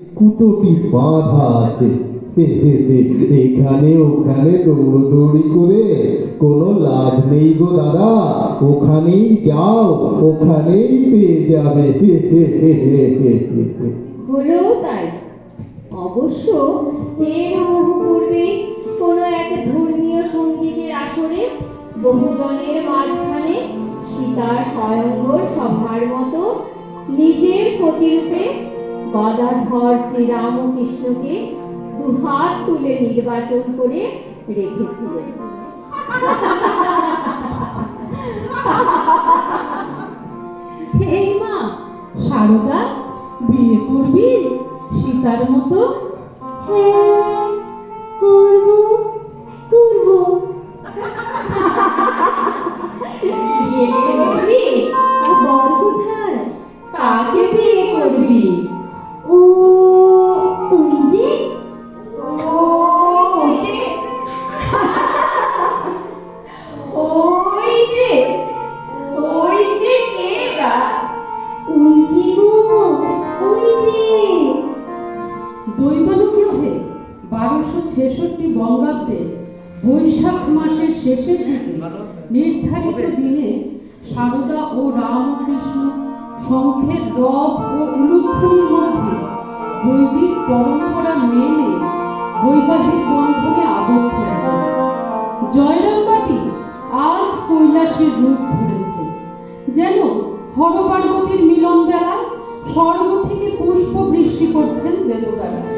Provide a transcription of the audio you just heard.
কুটোটি বাঁধা আছে। এখানে ওখানে দৌড়দৌড়ি করে কোনো লাভ নেই গো দাদা। ওখানেই যাও, ওখানেই পেয়ে যাবে। হলেও তাই। অবশ্য এক ধর্মীয় সঙ্গীতের আসরে বহুজনের মাঝখানে সীতার স্বয়ংবর সভার মতো নিজের প্রতিরূপে গদাধর শ্রীরামকৃষ্ণকে দুহাত তুলে নির্বাচন করে রেখেছিলেন। এই মা সারদা বিয়ে করবি? সীতার মতো। হ্যাঁ করব করব। বিয়ে করবি? বর কোথায় কাকে বিয়ে করবি? দৈবানুগ্রহে বারোশো ছেষট্টি বঙ্গাব্দে বৈশাখ মাসের শেষের দিকে নির্ধারিত দিনে সারদা ও রামকৃষ্ণ শঙ্খের রব ও উলুধ্বনির মধ্যে বৈদিক পরম্পরা মেনে বৈবাহিক বন্ধনে আবদ্ধ হন। জয়রামবাটি আজ কৈলাসের রূপ ধরেছে। যেন হরপার্বতীর মিলন করছেন দেবতারা।